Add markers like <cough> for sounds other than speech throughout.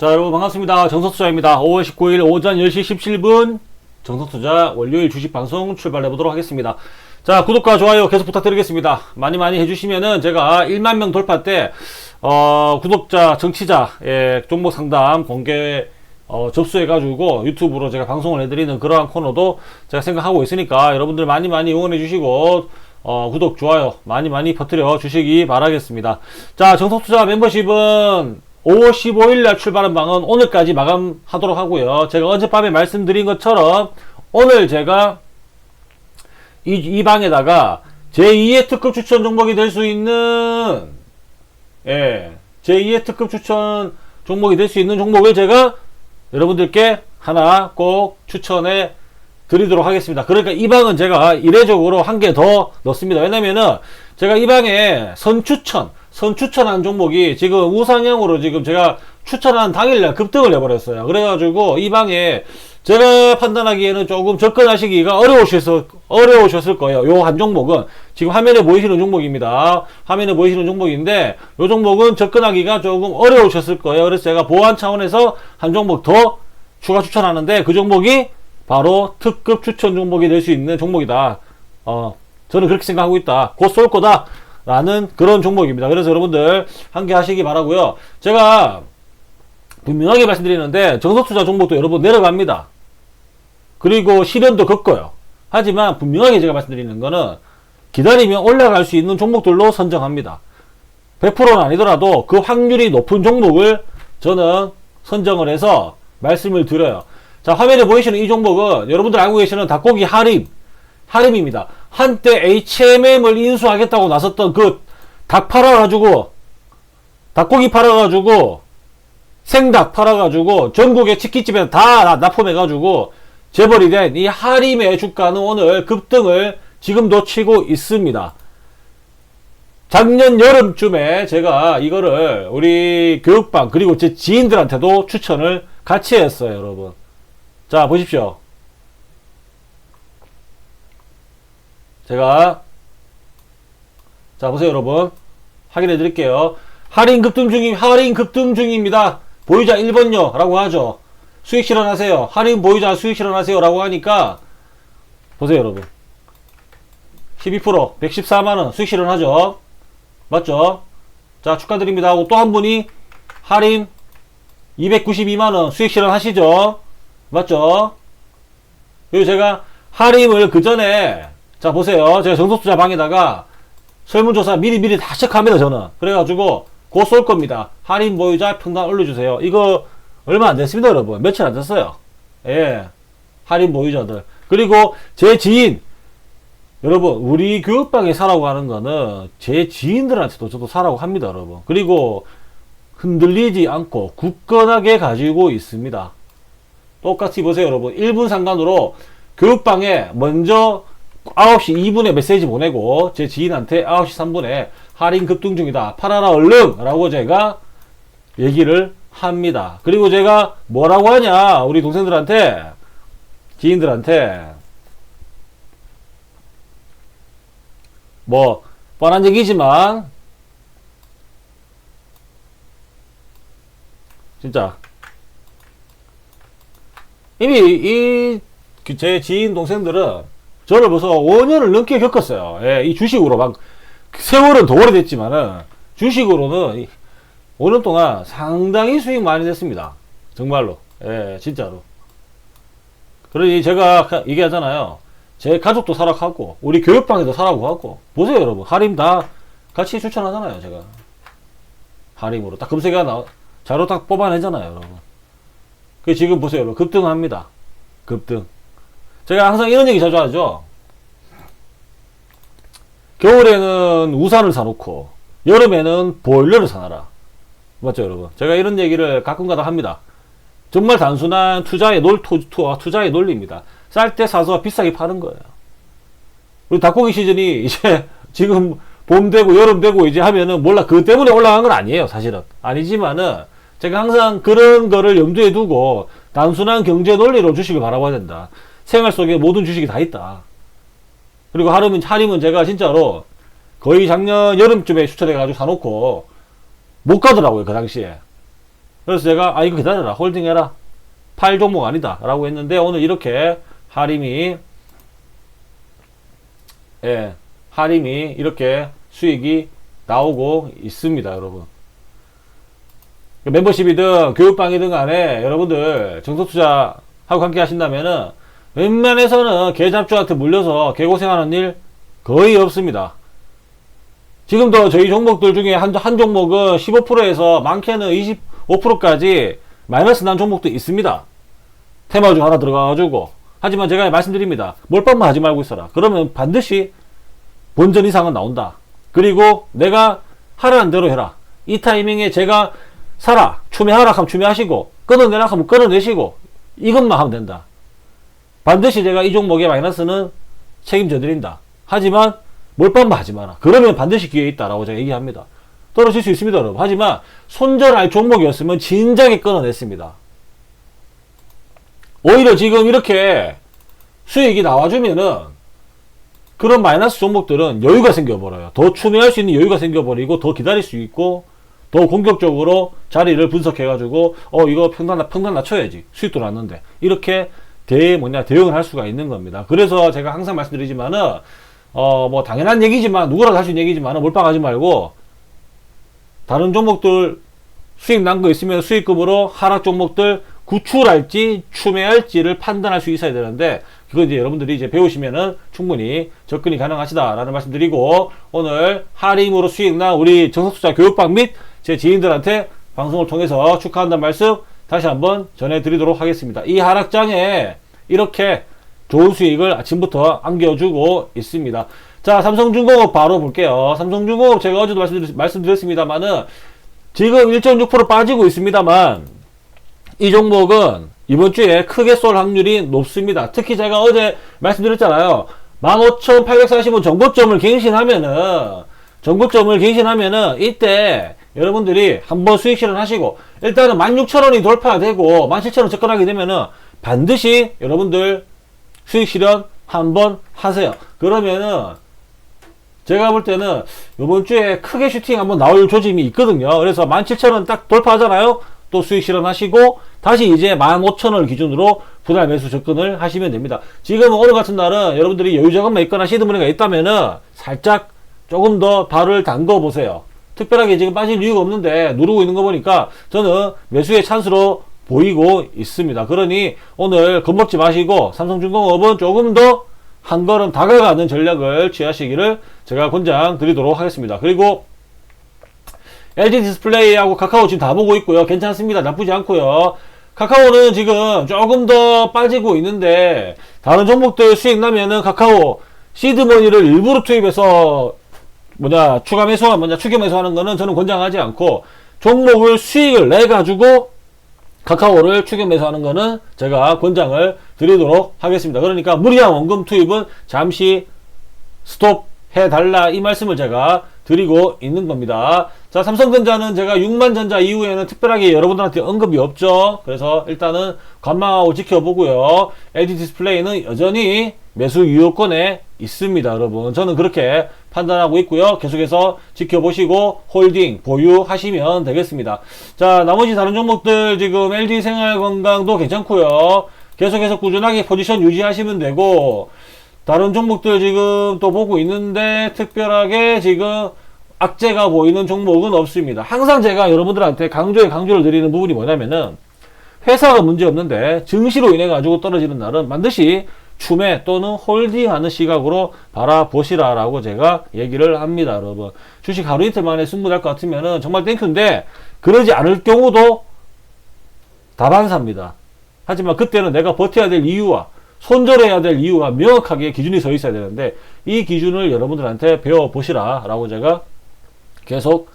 자, 여러분 반갑습니다. 정석투자입니다. 5월 19일 오전 10시 17분 정석투자 월요일 주식 방송 출발해 보도록 하겠습니다. 자, 구독과 좋아요 계속 부탁드리겠습니다. 많이 많이 해주시면은 제가 1만 명 돌파 때, 어, 구독자, 정치자, 예, 종목 상담 공개, 어, 접수해가지고 유튜브로 제가 방송을 해드리는 그러한 코너도 제가 생각하고 있으니까 여러분들 많이 많이 응원해 주시고, 어, 구독, 좋아요 많이 많이 퍼뜨려 주시기 바라겠습니다. 자, 정석투자 멤버십은 5월 15일 날 출발한 방은 오늘까지 마감하도록 하고요. 제가 어젯밤에 말씀드린 것처럼 오늘 제가 이, 이 방에다가 제2의 특급 추천 종목이 될 수 있는 예, 제2의 특급 추천 종목이 될 수 있는 종목을 제가 여러분들께 하나 꼭 추천해 드리도록 하겠습니다. 그러니까 이 방은 제가 이례적으로 한 개 더 넣습니다. 왜냐면은 제가 이 방에 선추천, 선 추천한 종목이 지금 우상향으로 지금 제가 추천한 당일날 급등을 해버렸어요. 그래가지고 이 방에 제가 판단하기에는 조금 접근하시기가 어려우셨을, 어려우셨을 거예요. 요 한 종목은 지금 화면에 보이시는 종목입니다. 화면에 보이시는 종목인데 요 종목은 접근하기가 조금 어려우셨을 거예요. 그래서 제가 보안 차원에서 한 종목 더 추가 추천하는데 그 종목이 바로 특급 추천 종목이 될 수 있는 종목이다. 어, 저는 그렇게 생각하고 있다. 곧 쏠 거다. 라는 그런 종목입니다. 그래서 여러분들 함께 하시기 바라고요. 제가 분명하게 말씀드리는데 정석투자 종목도 여러분 내려갑니다. 그리고 실현도 겪어요. 하지만 분명하게 제가 말씀드리는 거는 기다리면 올라갈 수 있는 종목들로 선정합니다. 100%는 아니더라도 그 확률이 높은 종목을 저는 선정을 해서 말씀을 드려요. 자, 화면에 보이시는 이 종목은 여러분들 알고 계시는 닭고기 하림, 하림입니다. 한때 HMM을 인수하겠다고 나섰던 그 닭 팔아가지고, 닭고기 팔아가지고, 생닭 팔아가지고, 전국의 치킨집에 다 납품해가지고, 재벌이 된 이 하림의 주가는 오늘 급등을 지금도 치고 있습니다. 작년 여름쯤에 제가 이거를 우리 교육방 그리고 제 지인들한테도 추천을 같이 했어요, 여러분. 자, 보십시오. 제가 자, 보세요, 여러분. 확인해 드릴게요. 할인 급등 중임 할인 급등 중입니다. 보유자 1번요. 라고 하죠. 수익 실현하세요. 할인 보유자 수익 실현하세요. 라고 하니까 보세요, 여러분. 12% 114만원 수익 실현하죠. 맞죠? 자, 축하드립니다. 하고 또 한 분이 할인 292만원 수익 실현하시죠. 맞죠? 그리고 제가 할인을 그 전에 자 보세요. 제가 정석투자 방에다가 설문조사 미리미리 다 체크합니다. 저는. 그래가지고 곧 쏠 겁니다. 할인 보유자 평단 올려주세요. 이거 얼마 안 됐습니다. 여러분. 며칠 안 됐어요. 예. 할인 보유자들. 그리고 제 지인 여러분 우리 교육방에 사라고 하는 거는 제 지인들한테도 저도 사라고 합니다. 여러분. 그리고 흔들리지 않고 굳건하게 가지고 있습니다. 똑같이 보세요, 여러분. 1분 상관으로 교육방에 먼저 9시 2분에 메시지 보내고 제 지인한테 9시 3분에 할인 급등 중이다. 팔아라 얼른! 라고 제가 얘기를 합니다. 그리고 제가 뭐라고 하냐? 우리 동생들한테, 지인들한테, 뭐, 뻔한 얘기지만, 진짜, 이미 이 제 지인 동생들은 저를 벌써 5년을 넘게 겪었어요. 예, 이 주식으로 막 세월은 더 오래됐지만은 주식으로는 5년 동안 상당히 수익 많이 냈습니다. 정말로. 예, 진짜로. 그러니 제가 얘기하잖아요. 제 가족도 사라고 우리 교육방에도 사라고 하고 보세요 여러분 할인 다 같이 추천하잖아요 제가 할인으로 딱 검색해 나 자료 딱 뽑아내잖아요 여러분 그 지금 보세요 여러분 급등합니다 급등. 제가 항상 이런 얘기 자주 하죠. 겨울에는 우산을 사놓고, 여름에는 보일러를 사놔라. 맞죠, 여러분? 제가 이런 얘기를 가끔가다 합니다. 정말 단순한 투자의 놀, 투, 투, 투자의 논리입니다. 쌀 때 사서 비싸게 파는 거예요. 우리 닭고기 시즌이 <laughs> 이제 지금 봄 되고 여름 되고 이제 하면은 몰라, 그 때문에 올라간 건 아니에요, 사실은. 아니지만은 제가 항상 그런 거를 염두에 두고 단순한 경제 논리로 주식을 바라봐야 된다. 생활 속에 모든 주식이 다 있다. 그리고 하림은, 하림은 제가 진짜로 거의 작년 여름쯤에 추천해가지고 사놓고 못 가더라고요, 그 당시에. 그래서 제가 아 이거 기다려라 홀딩해라 팔 종목 아니다 라고 했는데 오늘 이렇게 하림이 예 하림이 이렇게 수익이 나오고 있습니다 여러분 멤버십이든 교육방이든 간에 여러분들 정석 투자하고 함께 하신다면은 웬만해서는 개잡주한테 물려서 개고생하는 일 거의 없습니다. 지금도 저희 종목들 중에 한, 한 종목은 15%에서 많게는 25%까지 마이너스 난 종목도 있습니다. 테마 중 하나 들어가가지고. 하지만 제가 말씀드립니다. 몰빵만 하지 말고 있어라. 그러면 반드시 본전 이상은 나온다. 그리고 내가 하라는 대로 해라. 이 타이밍에 제가 사라. 추매하라 하면 추매하시고, 끊어내라 하면 끊어내시고, 이것만 하면 된다. 반드시 제가 이 종목의 마이너스는 책임져 드린다. 하지만 몰빵만 하지 마라. 그러면 반드시 기회 있다라고 제가 얘기합니다. 떨어질 수 있습니다, 여러분. 하지만 손절할 종목이었으면 진작에 끊어냈습니다. 오히려 지금 이렇게 수익이 나와주면은 그런 마이너스 종목들은 여유가 생겨버려요. 더 추매할 수 있는 여유가 생겨버리고 더 기다릴 수 있고 더 공격적으로 자리를 분석해가지고 어 이거 평단 평단 낮춰야지 수익도 났는데 이렇게 대 뭐냐 대응을 할 수가 있는 겁니다. 그래서 제가 항상 말씀드리지만은 어 뭐 당연한 얘기지만 누구라도 할 수 있는 얘기지만은 몰빵하지 말고 다른 종목들 수익 난 거 있으면 수익금으로 하락 종목들 구출할지 추매할지를 판단할 수 있어야 되는데 그거 이제 여러분들이 이제 배우시면은 충분히 접근이 가능하시다라는 말씀드리고 오늘 하림으로 수익 난 우리 정석투자 교육방 및 제 지인들한테 방송을 통해서 축하한다는 말씀 다시 한번 전해드리도록 하겠습니다. 이 하락장에 이렇게 좋은 수익을 아침부터 안겨주고 있습니다. 자, 삼성중공업 바로 볼게요. 삼성중공업 제가 어제도 말씀드렸, 말씀드렸습니다만은 지금 1.6% 빠지고 있습니다만 이 종목은 이번 주에 크게 쏠 확률이 높습니다. 특히 제가 어제 말씀드렸잖아요. 15,840원 정보점을 갱신하면은 정보점을 갱신하면은 이때 여러분들이 한번 수익 실현하시고 일단은 16,000원이 돌파되고 17,000원 접근하게 되면은 반드시 여러분들 수익 실현 한번 하세요. 그러면은 제가 볼 때는 이번 주에 크게 슈팅 한번 나올 조짐이 있거든요. 그래서 17,000원 딱 돌파하잖아요. 또 수익 실현하시고 다시 이제 15,000원 기준으로 분할 매수 접근을 하시면 됩니다. 지금 오늘 같은 날은 여러분들이 여유 자금만 있거나 시드 머니가 있다면은 살짝 조금 더 발을 담궈 보세요. 특별하게 지금 빠질 이유가 없는데 누르고 있는 거 보니까 저는 매수의 찬스로 보이고 있습니다. 그러니 오늘 겁먹지 마시고 삼성중공업은 조금 더 한 걸음 다가가는 전략을 취하시기를 제가 권장 드리도록 하겠습니다. 그리고 LG 디스플레이하고 카카오 지금 다 보고 있고요. 괜찮습니다. 나쁘지 않고요. 카카오는 지금 조금 더 빠지고 있는데 다른 종목들 수익 나면은 카카오 시드머니를 일부러 투입해서 뭐냐 추가 매수하 뭐냐 추가 매수하는 거는 저는 권장하지 않고 종목을 수익을 내 가지고 카카오를 추격 매수하는 거는 제가 권장을 드리도록 하겠습니다. 그러니까 무리한 원금 투입은 잠시 스톱 해달라 이 말씀을 제가 드리고 있는 겁니다. 자 삼성전자는 제가 6만전자 이후에는 특별하게 여러분들한테 언급이 없죠. 그래서 일단은 관망하고 지켜보고요. LG 디스플레이는 여전히 매수 유효권에 있습니다. 여러분 저는 그렇게 판단하고 있고요. 계속해서 지켜보시고 홀딩 보유하시면 되겠습니다. 자 나머지 다른 종목들 지금 LG 생활건강도 괜찮고요. 계속해서 꾸준하게 포지션 유지하시면 되고 다른 종목들 지금 또 보고 있는데 특별하게 지금 악재가 보이는 종목은 없습니다. 항상 제가 여러분들한테 강조에 강조를 드리는 부분이 뭐냐면은 회사가 문제 없는데 증시로 인해 가지고 떨어지는 날은 반드시 추매 또는 홀딩하는 시각으로 바라보시라라고 제가 얘기를 합니다, 여러분. 주식 하루 이틀 만에 승부날 것 같으면은 정말 땡큐인데 그러지 않을 경우도 다반사입니다. 하지만 그때는 내가 버텨야 될 이유와 손절해야 될 이유가 명확하게 기준이 서 있어야 되는데 이 기준을 여러분들한테 배워보시라 라고 제가 계속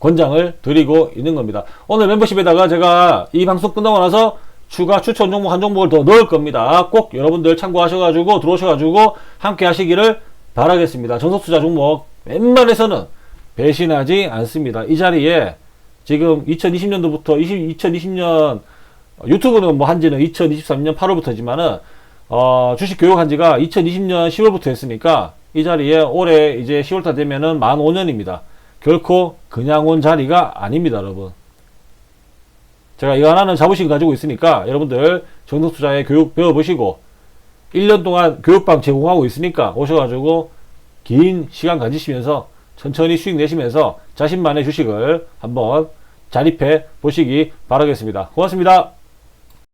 권장을 드리고 있는 겁니다. 오늘 멤버십에다가 제가 이 방송 끝나고 나서 추가 추천 종목 한 종목을 더 넣을 겁니다. 꼭 여러분들 참고하셔가지고 들어오셔가지고 함께 하시기를 바라겠습니다. 정석투자 종목 웬만해서는 배신하지 않습니다. 이 자리에 지금 2020년도부터 20, 2020년 유튜브는 뭐 한지는 2023년 8월부터지만은 어, 주식 교육 한 지가 2020년 10월부터 했으니까 이 자리에 올해 이제 10월달 되면은 만 5년입니다. 결코 그냥 온 자리가 아닙니다, 여러분. 제가 이거 하나는 자부심 가지고 있으니까 여러분들 정성투자의 교육 배워보시고 1년 동안 교육방 제공하고 있으니까 오셔가지고 긴 시간 가지시면서 천천히 수익 내시면서 자신만의 주식을 한번 자립해 보시기 바라겠습니다. 고맙습니다.